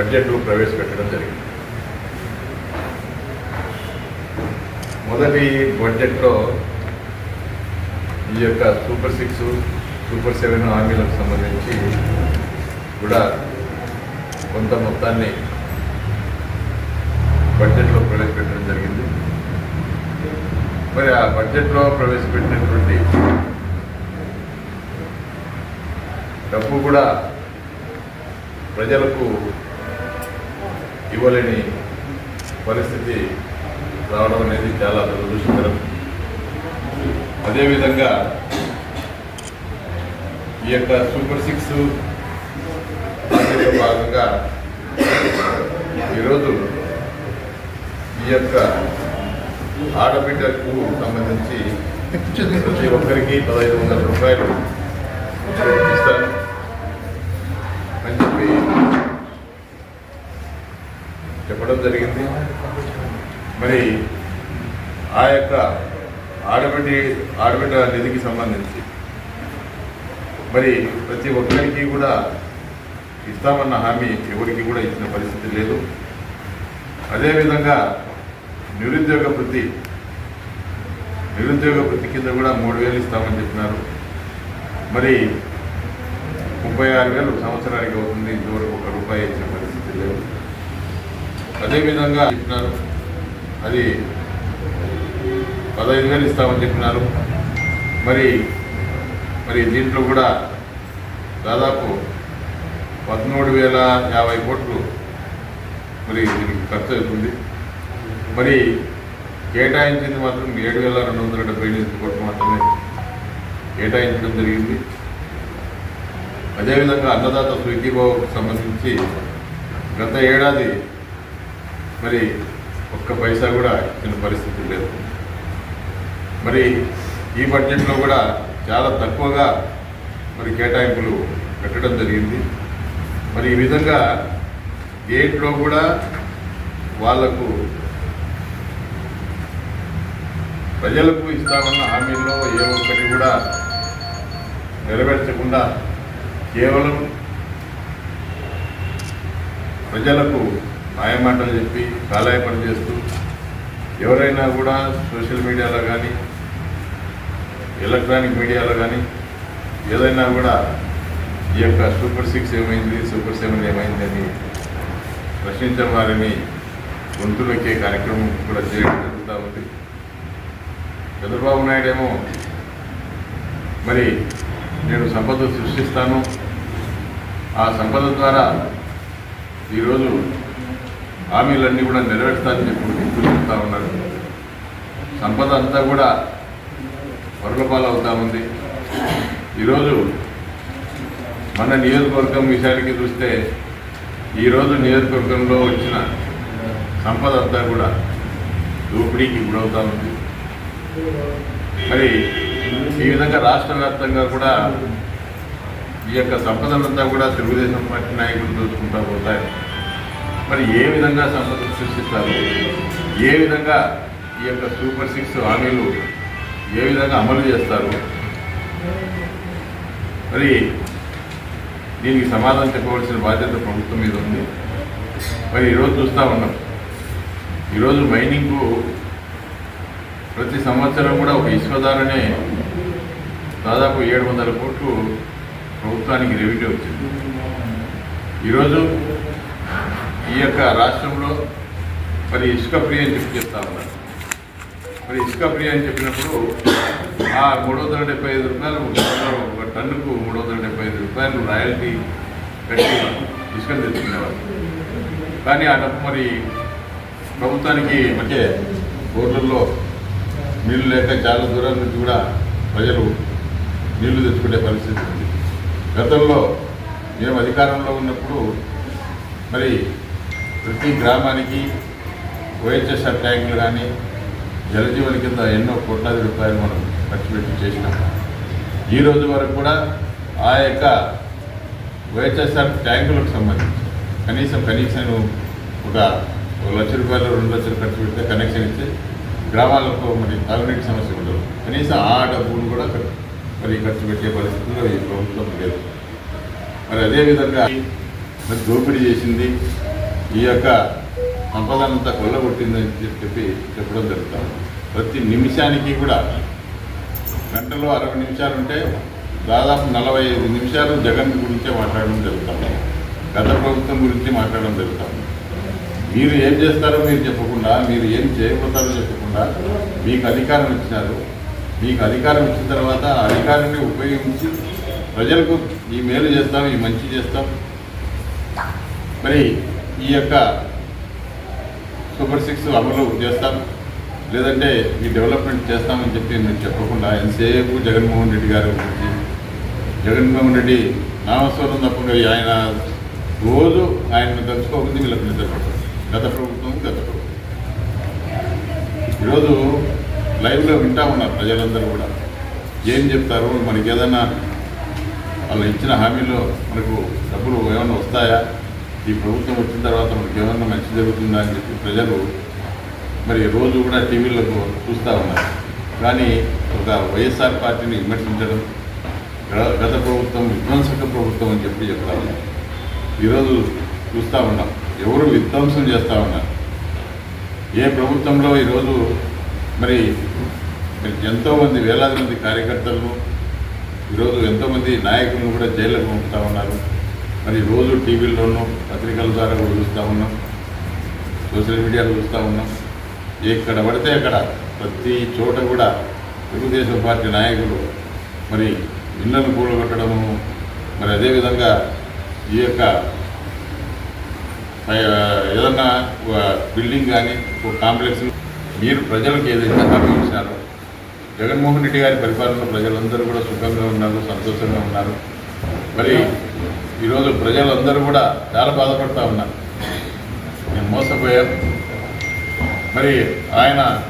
బడ్జెట్లో ప్రవేశపెట్టడం జరిగింది. మొదటి బడ్జెట్లో ఈ యొక్క సూపర్ సిక్స్ సూపర్ సెవెన్ హామీలకు సంబంధించి కూడా కొంత మొత్తాన్ని బడ్జెట్లో ప్రవేశపెట్టడం జరిగింది. మరి ఆ బడ్జెట్లో ప్రవేశపెట్టినటువంటి డబ్బు కూడా ప్రజలకు ఇవ్వలేని పరిస్థితి రావడం అనేది చాలా దురదృష్టకరం. అదేవిధంగా ఈ యొక్క సూపర్ సిక్స్ భాగంగా ఈరోజు ఈ యొక్క ఆడబిడ్డకు సంబంధించి ప్రతి ఒక్కరికి పదహైదు వందల రూపాయలు ఇస్తాను అని చెప్పి చెప్పడం జరిగింది. మరి ఆ యొక్క ఆడబిడ్డ ఆడబిడ్డ నిధికి సంబంధించి మరి ప్రతి ఒక్కరికి కూడా ఇస్తామన్న హామీ ఎవరికి కూడా ఇచ్చిన పరిస్థితి లేదు. అదేవిధంగా నిరుద్యోగ వృత్తి నిరుద్యోగ వృత్తి కింద కూడా మూడు వేలు ఇస్తామని చెప్పినారు. మరి ముప్పై ఆరు వేలు సంవత్సరానికి అవుతుంది ఇంతవరకు ఒక రూపాయి ఇచ్చిన పరిస్థితి లేదు. అదేవిధంగా చెప్పినారు. అది పదహైదు వేలు ఇస్తామని చెప్పినారు. మరి మరి దీంట్లో కూడా దాదాపు పదమూడు వేల యాభై కోట్లు మరి దీనికి ఖర్చు అవుతుంది. మరి కేటాయించింది మాత్రం ఏడు వేల రెండు వందల డెబ్బై ఎనిమిది కోట్లు మాత్రమే కేటాయించడం జరిగింది. అదేవిధంగా అన్నదాత స్వీకీభావకు సంబంధించి గత ఏడాది మరి ఒక్క పైసా కూడా ఇచ్చిన పరిస్థితి లేదు. మరి ఈ బడ్జెట్లో కూడా చాలా తక్కువగా మరి కేటాయింపులు పెట్టడం జరిగింది. మరి ఈ విధంగా గేట్లో కూడా వాళ్ళకు ప్రజలకు ఇస్తామన్న హామీల్లో ఏ ఒక్కటి కూడా నెరవేర్చకుండా కేవలం ప్రజలకు మాయమాటలు చెప్పి కాలాయపడి చేస్తూ ఎవరైనా కూడా సోషల్ మీడియాలో కానీ ఎలక్ట్రానిక్ మీడియాలో కానీ ఏదైనా కూడా ఈ యొక్క సూపర్ సిక్స్ ఏమైంది సూపర్ సెవెన్ ఏమైంది అని ప్రశ్నించిన వారిని గొంతులెక్కే కార్యక్రమం కూడా చేయడం జరుగుతూ ఉంది. చంద్రబాబు నాయుడు ఏమో మరి నేను సంపద సృష్టిస్తాను. ఆ సంపద ద్వారా ఈరోజు హామీలన్నీ కూడా నెరవేర్చాలని చెప్పి చెప్తా ఉన్నారు. సంపద అంతా కూడా వరలపాలు అవుతా ఉంది ఈరోజు మన నియోజకవర్గం విషయానికి చూస్తే ఈరోజు నియోజకవర్గంలో వచ్చిన సంపద అంతా కూడా దోపిడీకి గురవుతా ఉంది మరి ఈ విధంగా రాష్ట్ర వ్యాప్తంగా కూడా ఈ యొక్క సంపదనంతా కూడా తెలుగుదేశం పార్టీ నాయకులు దోచుకుంటా పోతాయి మరి ఏ విధంగా సంపద సృష్టిస్తారు? ఏ విధంగా ఈ యొక్క సూపర్ సిక్స్ హామీలు ఏ విధంగా అమలు చేస్తారు? మరి దీనికి సమాధానం చెప్పవలసిన బాధ్యత ప్రభుత్వం మీద ఉంది. మరి ఈరోజు చూస్తూ ఉన్నాం. ఈరోజు మైనింగ్కు ప్రతి సంవత్సరం కూడా ఒక ఇసుకదారనే దాదాపు ఏడు వందల కోట్లు ప్రభుత్వానికి రెవెన్యూ వచ్చింది. ఈరోజు ఈ యొక్క రాష్ట్రంలో మరి ఇసుక ఫ్రీ అని చెప్పి చెప్తా ఉన్నారు. మరి ఇసుక ఫ్రీ అని చెప్పినప్పుడు ఆ మూడు వందల డెబ్బై ఐదు రూపాయలు ఒక టన్నుకు మూడు వందల డెబ్బై ఐదు రూపాయలు రాయల్టీ కట్టి ఇసుకను తెచ్చుకునేవారు. కానీ ఆ డబ్బు మరి ప్రభుత్వానికి మధ్య బోర్డుల్లో నీళ్ళు లేక చాలా దూరం నుంచి కూడా ప్రజలు నీళ్ళు తెచ్చుకునే పరిస్థితి ఉంది. గతంలో మేము అధికారంలో ఉన్నప్పుడు మరి ప్రతి గ్రామానికి వైఎస్ఆర్ ట్యాంకులు కానీ జలజీవన కింద ఎన్నో కోట్లాది రూపాయలు మనం ఖర్చు పెట్టి చేసినాం. ఈ రోజు వరకు కూడా ఆ యొక్క వైఎస్ఆర్ ట్యాంకులకు సంబంధించి కనీసం కనీసం ఒక లక్ష రూపాయలు రెండు లక్షలు ఖర్చు పెడితే కనెక్షన్ ఇస్తే గ్రామాలకు మరి తాగునీటి సమస్య ఉండదు. కనీసం ఆ డబ్బును కూడా మరి ఖర్చు పెట్టే పరిస్థితుల్లో ఈ ప్రభుత్వం లేదు. మరి అదేవిధంగా మరి దోపిడీ చేసింది ఈ యొక్క సంపదనంతా కొల్లగొట్టిందని చెప్పి చెప్పడం జరుగుతుంది. ప్రతి నిమిషానికి కూడా గంటలో అరవై నిమిషాలు ఉంటే దాదాపు నలభై ఐదు నిమిషాలు జగన్ గురించే మాట్లాడడం జరుగుతుంది. గత ప్రభుత్వం గురించి మాట్లాడడం జరుగుతుంది. మీరు ఏం చేస్తారో మీరు చెప్పకుండా మీరు ఏం చేయబోతారో చెప్పకుండా మీకు అధికారం ఇచ్చినారు. మీకు అధికారం ఇచ్చిన తర్వాత ఆ అధికారాన్ని ఉపయోగించి ప్రజలకు ఈ మేలు చేస్తాం ఈ మంచి చేస్తాం. మరి ఈ యొక్క సూపర్ సిక్స్ అమలు చేస్తాం. లేదంటే ఈ డెవలప్మెంట్ చేస్తామని చెప్పి మీరు చెప్పకుండా ఎంతసేపు జగన్మోహన్ రెడ్డి గారి గురించి జగన్మోహన్ రెడ్డి నామస్వరం తప్పకుండా ఆయన రోజు ఆయనను తలుచుకోకుండా వీళ్ళకి నిద్రపడతారు గత ప్రభుత్వం గత ప్రభుత్వం. ఈరోజు లైవ్లో వింటా ఉన్నారు ప్రజలందరూ కూడా. ఏం చెప్తారు? మనకి ఏదైనా వాళ్ళు ఇచ్చిన హామీలో మనకు డబ్బులు ఏమైనా వస్తాయా? ఈ ప్రభుత్వం వచ్చిన తర్వాత మనకి ఏమన్నా మంచి జరుగుతుందా అని చెప్పి ప్రజలు మరి రోజు కూడా టీవీలకు చూస్తూ ఉన్నారు. కానీ ఒక వైఎస్ఆర్ పార్టీని విమర్శించడం గత ప్రభుత్వం విధ్వంసక ప్రభుత్వం అని చెప్పి చెప్తా ఉన్నారు. ఈరోజు చూస్తూ ఉన్నాం. ఎవరు విధ్వంసం చేస్తూ ఉన్నారు? ఏ ప్రభుత్వంలో ఈరోజు మరి మరి ఎంతోమంది వేలాది మంది కార్యకర్తలను ఈరోజు ఎంతోమంది నాయకులను కూడా జైళ్ళకు పంపుతా ఉన్నారు? మరి రోజు టీవీల్లోనూ పత్రికల ద్వారా కూడా చూస్తూ ఉన్నాం. సోషల్ మీడియాలో చూస్తూ ఉన్నాం. ఎక్కడ పడితే అక్కడ ప్రతి చోట కూడా తెలుగుదేశం పార్టీ నాయకులు మరి ఇళ్ళను కూడగొట్టడము మరి అదేవిధంగా ఈ యొక్క ఏదన్నా బిల్డింగ్ కానీ ఒక కాంప్లెక్స్ మీరు ప్రజలకు ఏదైతే హామీ ఇచ్చినారో జగన్మోహన్ రెడ్డి గారి పరిపాలనలో ప్రజలందరూ కూడా సుఖంగా ఉన్నారు సంతోషంగా ఉన్నారు. మరి ఈరోజు ప్రజలందరూ కూడా చాలా బాధపడుతూ ఉన్నారు. నేను మోసపోయాను. మరి ఆయన